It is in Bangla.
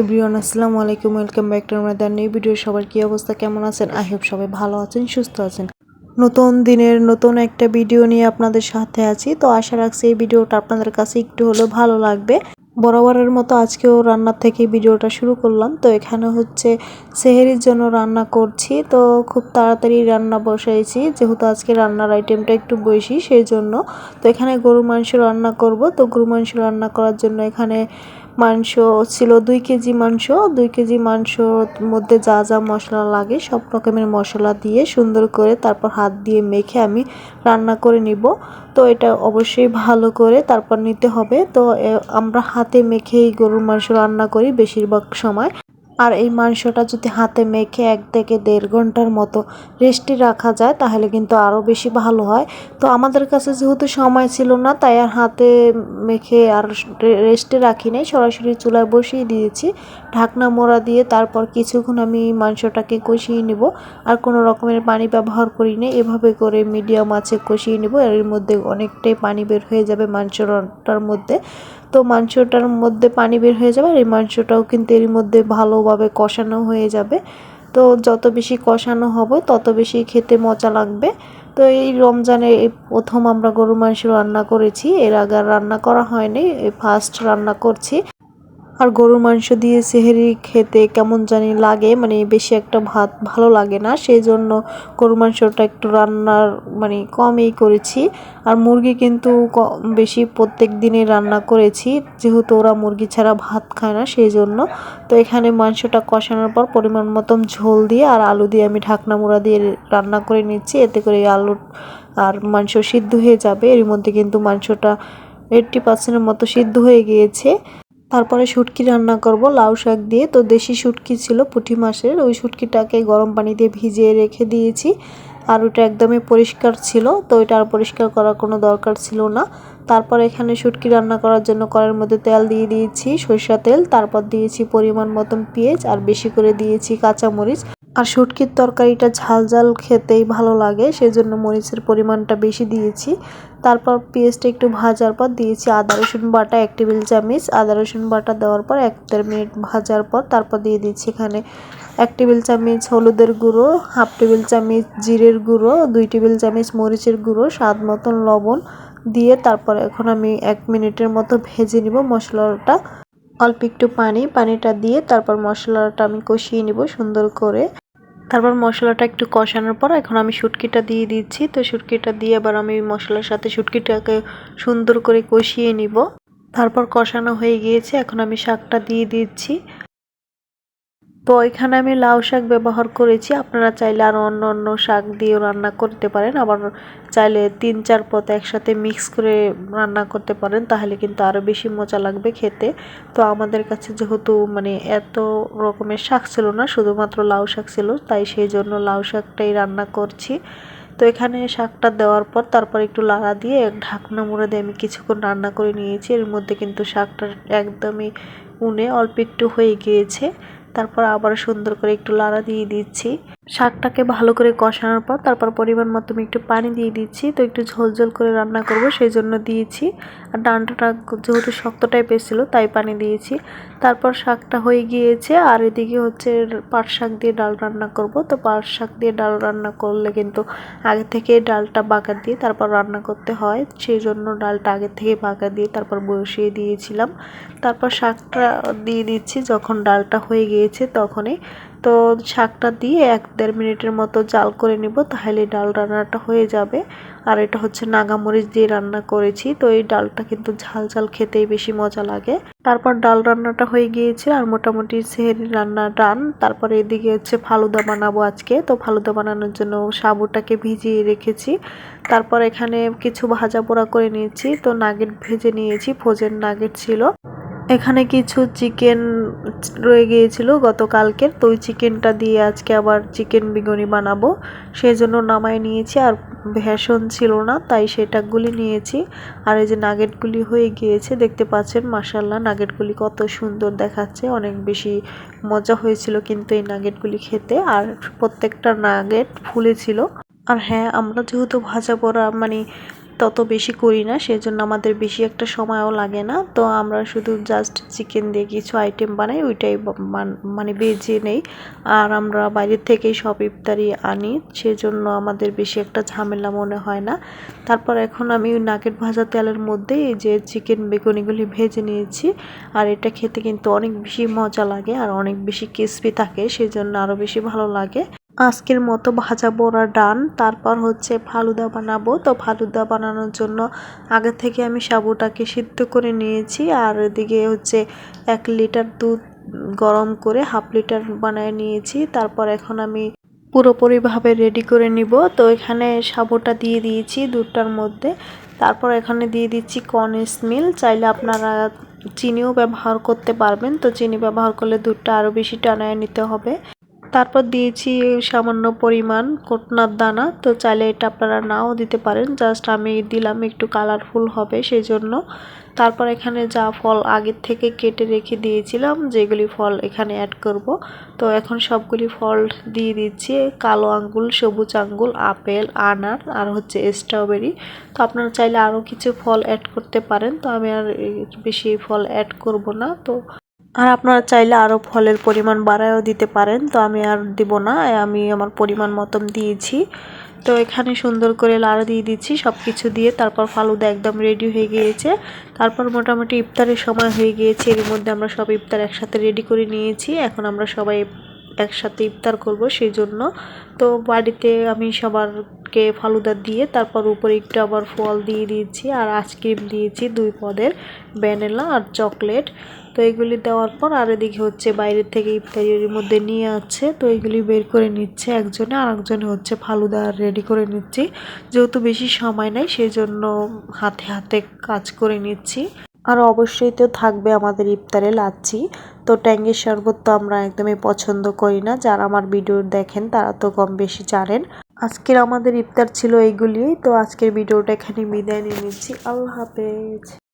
এভরিওয়ান, আসসালামু আলাইকুম, ওয়েলকাম ব্যাক টু আমাদের নিউ ভিডিও। সবার কী অবস্থা? কেমন আছেন? আই হোপ সবাই ভালো আছেন, সুস্থ আছেন। নতুন দিনের নতুন একটা ভিডিও নিয়ে আপনাদের সাথে আছি। তো আশা রাখছি এই ভিডিওটা আপনাদের কাছে একটু হলেও ভালো লাগবে। বরাবরের মতো আজকেও রান্নার থেকে ভিডিওটা শুরু করলাম। তো এখানে হচ্ছে সেহেরির জন্য রান্না করছি। তো খুব তাড়াতাড়ি রান্না বসাইছি। যেহেতু আজকে রান্নার আইটেমটা একটু বেশি, সেই জন্য। তো এখানে গরু মাংস রান্না করব। তো গরু মাংস রান্না করার জন্য এখানে মাংস ছিল দুই কেজি মাংস, দুই কেজি মাংসর মধ্যে যা যা মশলা লাগে সব রকমের মশলা দিয়ে সুন্দর করে তারপর হাত দিয়ে মেখে আমি রান্না করে নিব। তো এটা অবশ্যই ভালো করে তারপর নিতে হবে। তো আমরা হাতে মেখেই গরুর মাংস রান্না করি বেশিরভাগ সময়। আর এই মাংসটা যদি হাতে মেখে এক থেকে দেড় ঘণ্টার মতো রেস্টে রাখা যায়, তাহলে কিন্তু আরও বেশি ভালো হয়। তো আমাদের কাছে যেহেতু সময় ছিল না, তাই আর হাতে মেখে আর রেস্টে রাখি নাই সরাসরি চুলায় বসিয়ে দিয়েছি। ঢাকনা মোড়া দিয়ে তারপর কিছুক্ষণ আমি মাংসটাকে কষিয়ে নিব। আর কোনো রকমের পানি ব্যবহার করি না এভাবে করে মিডিয়াম আছে কষিয়ে নেব। এর মধ্যে অনেকটাই পানি বের হয়ে যাবে মাংসটার মধ্যে। তো মাংসটার মধ্যে পানি বের হয়ে যাবে আর এই মাংসটাও কিন্তু এর মধ্যে ভালোভাবে কষানো হয়ে যাবে। তো যত বেশি কষানো হবে, তত বেশি খেতে মজা লাগবে। তো এই রমজানে প্রথম আমরা গরু মাংস রান্না করেছি। এর আগে রান্না করা হয়নি ফার্স্ট রান্না করছি। আর গরুর মাংস দিয়ে সেহেরি খেতে কেমন জানি লাগে মানে বেশি একটা ভাত ভালো লাগে না। সেই জন্য গরুর মাংসটা একটু রান্নার মানে কমই করেছি। আর মুরগি কিন্তু বেশি প্রত্যেক দিনই রান্না করেছি। যেহেতু ওরা মুরগি ছাড়া ভাত খায় না সেই জন্য তো এখানে মাংসটা কষানোর পর পরিমাণ মতন ঝোল দিয়ে আর আলু দিয়ে আমি ঢাকনা মোড়া দিয়ে রান্না করে নিচ্ছি। এতে করে আলু আর মাংস সিদ্ধ হয়ে যাবে। এর মধ্যে কিন্তু মাংসটা এইট্টি পার্সেন্টের মতো সিদ্ধ হয়ে গিয়েছে। তারপরে শুটকি রান্না করব, লাউ শাক দিয়ে। তো দেশি শুটকি ছিল পুঁটি মাসের ওই শুটকিটাকে গরম পানি দিয়ে ভিজিয়ে রেখে দিয়েছি। আর ওটা একদমই পরিষ্কার ছিল, তো ওইটা আর পরিষ্কার করার কোনো দরকার ছিল না। তারপর এখানে শুটকি রান্না করার জন্য কড়ের মধ্যে তেল দিয়ে দিয়েছি, সরিষা তেল। তারপর দিয়েছি পরিমাণ মতন পেঁয়াজ, আর বেশি করে দিয়েছি কাঁচামরিচ। আর শুটকির তরকারিটা ঝাল ঝাল খেতেই ভালো লাগে সেই জন্য মরিচের পরিমাণটা বেশি দিয়েছি। তারপর পেঁয়াজটা একটু ভাজার পর দিয়েছি আদা, রসুন বাটা, এক টেবিল চামচ। আদা, রসুন বাটা দেওয়ার পর এক দেড় মিনিট ভাজার পর তারপর দিয়ে দিচ্ছি এখানে এক টেবিল চামচ হলুদের গুঁড়ো, হাফ টেবিল চামচ জিরের গুঁড়ো, দুই টেবিল চামচ মরিচের গুঁড়ো, স্বাদ মতন লবণ দিয়ে তারপর এখন আমি এক মিনিটের মতো ভেজে নিব মশলাটা। অল্প একটু পানি, পানিটা দিয়ে তারপর মশলাটা আমি কষিয়ে নিব সুন্দর করে। তারপর মশলাটা একটু কষানোর পর এখন আমি শুটকিটা দিয়ে দিচ্ছি। তো শুটকিটা দিয়ে আবার আমি মশলার সাথে শুটকিটাকে সুন্দর করে কষিয়ে নিব। তারপর কষানো হয়ে গিয়েছে। এখন আমি শাকটা দিয়ে দিচ্ছি। তো এখানে আমি লাউ শাক ব্যবহার করেছি। আপনারা চাইলে আরও অন্য অন্য শাক দিয়েও রান্না করতে পারেন। আবার চাইলে তিন, চার পদ একসাথে মিক্স করে রান্না করতে পারেন, তাহলে কিন্তু আরও বেশি মজা লাগবে খেতে। তো আমাদের কাছে যেহেতু মানে এত রকমের শাক ছিল না, শুধুমাত্র লাউ শাক ছিল, তাই সেই জন্য লাউ শাকটাই রান্না করছি। তো এখানে শাকটা দেওয়ার পর তারপর একটু লাড়া দিয়ে ঢাকনা মুড়ে দিয়ে আমি কিছুক্ষণ রান্না করে নিয়েছি। এর মধ্যে কিন্তু শাকটা একদমই উনে অল্প একটু হয়ে গিয়েছে। তারপর আবার সুন্দর করে একটু লাড়া দিয়ে দিচ্ছি। শাকটাকে ভালো করে কষানোর পর তারপর পরিমাণ মতো আমি একটু পানি দিয়ে দিচ্ছি। তো একটু ঝোল ঝোল করে রান্না করব সেই জন্য দিয়েছি। আর ডান্টাটা যেহেতু শক্ত টাইপের ছিল, তাই পানি দিয়েছি। তারপর শাকটা হয়ে গিয়েছে আর এদিকে হচ্ছে পাট শাক দিয়ে ডাল রান্না করব। তো পাট শাক দিয়ে ডাল রান্না করলে কিন্তু আগে থেকে ডালটা বাগা দিয়ে তারপর রান্না করতে হয়। সেই জন্য ডালটা আগে থেকে বাগা দিয়ে তারপর বসিয়ে দিয়েছিলাম। তারপর শাকটা দিয়ে দিচ্ছি যখন ডালটা হয়ে গিয়েছে তখনই। তো শাকটা দিয়ে এক দেড় মিনিটের মতো জাল করে নিব, তাহলে ডাল রান্নাটা হয়ে যাবে। আর এটা হচ্ছে নাগামরিচ দিয়ে রান্না করেছি, তো এই ডালটা কিন্তু ঝাল ঝাল খেতেই বেশি মজা লাগে। তারপর ডাল রান্নাটা হয়ে গিয়েছে আর মোটামুটি সেহেরি রান্না ডান। তারপরে এদিকে হচ্ছে ফালুদা বানাবো আজকে, তো ফালুদা বানানোর জন্য সাবুটাকে ভিজিয়ে রেখেছি। তারপর এখানে কিছু ভাজা পোড়া করে নিয়েছি, তো নাগেট ভেজে নিয়েছি ভোজের নাগেট ছিল। এখানে কিছু চিকেন রয়ে গিয়েছিল, গতকালকের। তো ওই চিকেনটা দিয়ে আজকে আবার চিকেন বিরিয়ানি বানাবো। সেই জন্য নামায় নিয়েছি, আর ভেষণ ছিল না, তাই সেটা গুলি নিয়েছি। আর এই যে নাগেটগুলি হয়ে গিয়েছে, দেখতে পাচ্ছেন মাসাল্লাহ নাগেটগুলি কত সুন্দর দেখাচ্ছে। অনেক বেশি মজা হয়েছিল কিন্তু এই নাগেটগুলি খেতে, আর প্রত্যেকটা নাগেট ফুলেছিল আর হ্যাঁ আমরা যেহেতু ভাজা পোড়া মানে তত বেশি করি না, সেজন্য আমাদের বেশি একটা সময়ও লাগে না। তো আমরা শুধু জাস্ট চিকেন দিয়ে কিছু আইটেম বানাই, ওইটাই মানে বেজে নেই। আর আমরা বাইরের থেকেই সব ইফতারি আনি, সেজন্য আমাদের বেশি একটা ঝামেলা মনে হয় না। তারপর এখন আমি নাকের ভাজা তেলের মধ্যে এই যে চিকেন বেগুনিগুলি ভেজে নিয়েছি। আর এটা খেতে কিন্তু অনেক বেশি মজা লাগে, আর অনেক বেশি ক্রিসপি থাকে, সেজন্য আরও বেশি ভালো লাগে। আজকের মতো ভাজা বড়া ডান, তারপর হচ্ছে ফালুদা বানাবো। তো ফালুদা বানানোর জন্য আগে থেকে আমি সাবুটাকে সিদ্ধ করে নিয়েছি আর এদিকে হচ্ছে এক লিটার দুধ গরম করে হাফ লিটার বানায় নিয়েছি। তারপর এখন আমি পুরোপুরিভাবে রেডি করে নিব। তো এখানে সাবুটা দিয়ে দিয়েছি দুধটার মধ্যে। তারপর এখানে দিয়ে দিচ্ছি কর্নেস মিল। চাইলে আপনারা চিনিও ব্যবহার করতে পারবেন। তো চিনি ব্যবহার করলে দুধটা আরও বেশি টানায় নিতে হবে। তারপর দিয়েছি সামান্য পরিমাণ কোটনার দানা। তো চাইলে এটা আপনারা নাও দিতে পারেন। জাস্ট আমি দিলাম একটু কালারফুল হবে সেই জন্য তারপর এখানে যা ফল আগের থেকে কেটে রেখে দিয়েছিলাম, যেগুলি ফল এখানে অ্যাড করব। তো এখন সবগুলি ফল দিয়ে দিচ্ছি। কালো আঙ্গুল, সবুজ আঙ্গুল, আপেল, আনার আর হচ্ছে স্ট্রবেরি তো আপনারা চাইলে আরও কিছু ফল অ্যাড করতে পারেন। তো আমি আর বেশি ফল অ্যাড করব না। তো আর আপনারা চাইলে আরও ফলের পরিমাণ বাড়ায়ও দিতে পারেন, তো আমি আর দিব না, আমি আমার পরিমাণ মতন দিয়েছি। তো এখানে সুন্দর করে লাড়া দিয়ে দিচ্ছি সব কিছু দিয়ে তারপর ফালুদা একদম রেডি হয়ে গিয়েছে। তারপর মোটামুটি ইফতারের সময় হয়ে গিয়েছে, এর মধ্যে আমরা সব ইফতার একসাথে রেডি করে নিয়েছি। এখন আমরা সবাই একসাথে ইফতার করব সেই জন্য তো বাড়িতে আমি সবারকে ফালুদা দিয়ে তারপর উপরে একটু আবার ফল দিয়ে দিয়েছি আর আইসক্রিম দিয়েছি দুই পদের ভ্যানিলা আর চকলেট তো এগুলি দেওয়ার পর আর এদিকে হচ্ছে বাইরের থেকে ইফতারির মধ্যে নিয়ে আছে, তো এগুলি বের করে নিচ্ছে একজনে আর একজনে হচ্ছে ফালুদা রেডি করে নিচ্ছি। যেহেতু বেশি সময় নাই সেই জন্য হাতে হাতে কাজ করে নিচ্ছি। আর অবশ্যই তো থাকবে আমাদের ইফতারে লাচ্ছি। তো ট্যাঙ্গের শরবত তো আমরা একদমই পছন্দ করি না, যারা আমার ভিডিও দেখেন তারা তো কম বেশি জানেন। আজকের আমাদের ইফতার ছিল এইগুলি তো আজকের ভিডিওটা এখানে বিদায় নিয়ে নিচ্ছি। আল্লাহ হাফেজ।